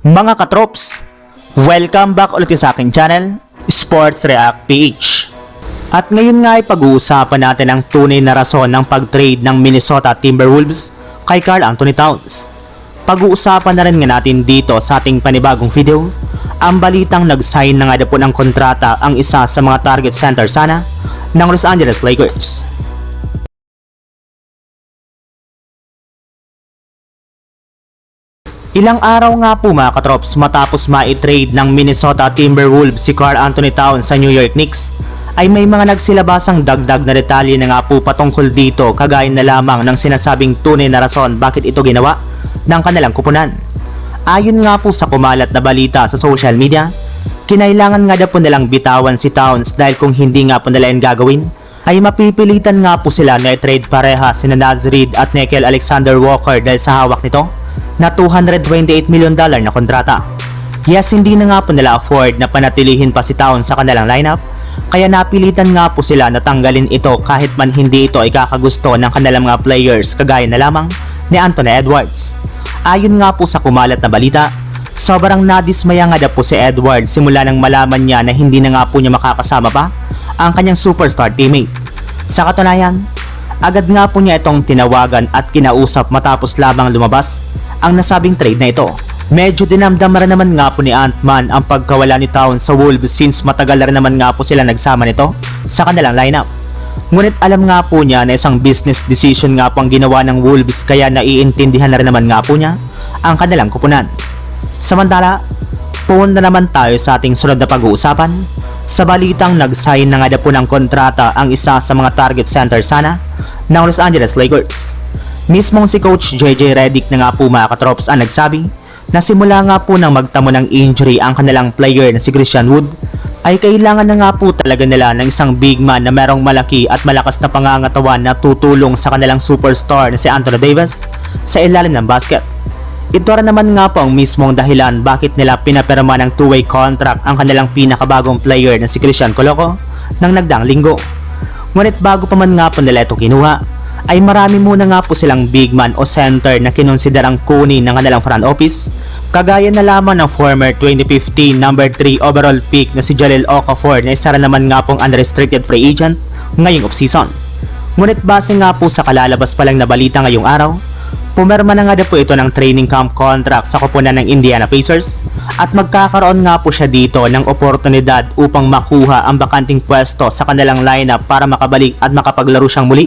Mga katrops, welcome back ulit sa aking channel, Sports React PH. At ngayon nga ay pag-uusapan natin ang tunay na rason ng pag-trade ng Minnesota Timberwolves kay Carl Anthony Towns. Pag-uusapan na rin nga natin dito sa ating panibagong video, ang balitang nag-sign na nga po ng kontrata ang isa sa mga target center sana ng Los Angeles Lakers. Ilang araw nga po mga katrops matapos ma-trade ng Minnesota Timberwolves si Carl Anthony Towns sa New York Knicks ay may mga nagsilabasang dagdag na detalye na nga po patungkol dito kagaya na lamang ng sinasabing tunay na rason bakit ito ginawa ng kanilang kupunan. Ayon nga po sa kumalat na balita sa social media, kinailangan nga na po nilang bitawan si Towns dahil kung hindi nga po nila yan gagawin, ay mapipilitan nga po sila na i-trade pareha sina Naz Reid at Nickel Alexander Walker dahil sa hawak nito na 228 million dollar na kontrata. Yes, hindi na nga po nila afford na panatilihin pa si Towns sa kanilang lineup, kaya napilitan nga po sila na tanggalin ito kahit man hindi ito ay kakagusto ng kanilang mga players kagaya na lamang ni Anthony Edwards. Ayon nga po sa kumalat na balita, sobrang nadismaya nga na po si Edwards simula nang malaman niya na hindi na nga po niya makakasama pa ang kanyang superstar teammate. Sa katunayan, agad nga po niya itong tinawagan at kinausap matapos lamang lumabas ang nasabing trade na ito. Medyo dinamdam rin naman nga po ni Ant-Man ang pagkawala ni Towns sa Wolves since matagal na rin naman nga po sila nagsama nito sa kanilang lineup. Ngunit alam nga po niya na isang business decision nga po ang ginawa ng Wolves kaya naiintindihan na rin naman nga po niya ang kanilang kupunan. Samantala, pumunta naman tayo sa ating sunod na pag-uusapan sa balitang nag-sign na nga na po ng kontrata ang isa sa mga target center sana ng Los Angeles Lakers. Mismong si Coach JJ Redick na nga po mga katrops ang nagsabi na simula nga po nang magtamo ng injury ang kanilang player na si Christian Wood ay kailangan na nga po talaga nila ng isang big man na merong malaki at malakas na pangangatawan na tutulong sa kanilang superstar na si Anthony Davis sa ilalim ng basket. Ito rin naman nga po ang mismong dahilan bakit nila pinapirma ng two-way contract ang kanilang pinakabagong player na si Christian Coloco nang nagdaang linggo. Ngunit bago pa man nga po nila ito kinuha, ay marami muna nga po silang big man o center na kinonsiderang kunin ng kanilang front office kagaya na lamang ng former 2015 number 3 overall pick na si Jalil Okafor na isa naman nga pong unrestricted free agent ngayong offseason. Ngunit base nga po sa kalalabas pa lang na balita ngayong araw, pumerma na nga na po ito ng training camp contract sa kupunan ng Indiana Pacers at magkakaroon nga po siya dito ng oportunidad upang makuha ang bakanting pwesto sa kanilang lineup para makabalik at makapaglaro siyang muli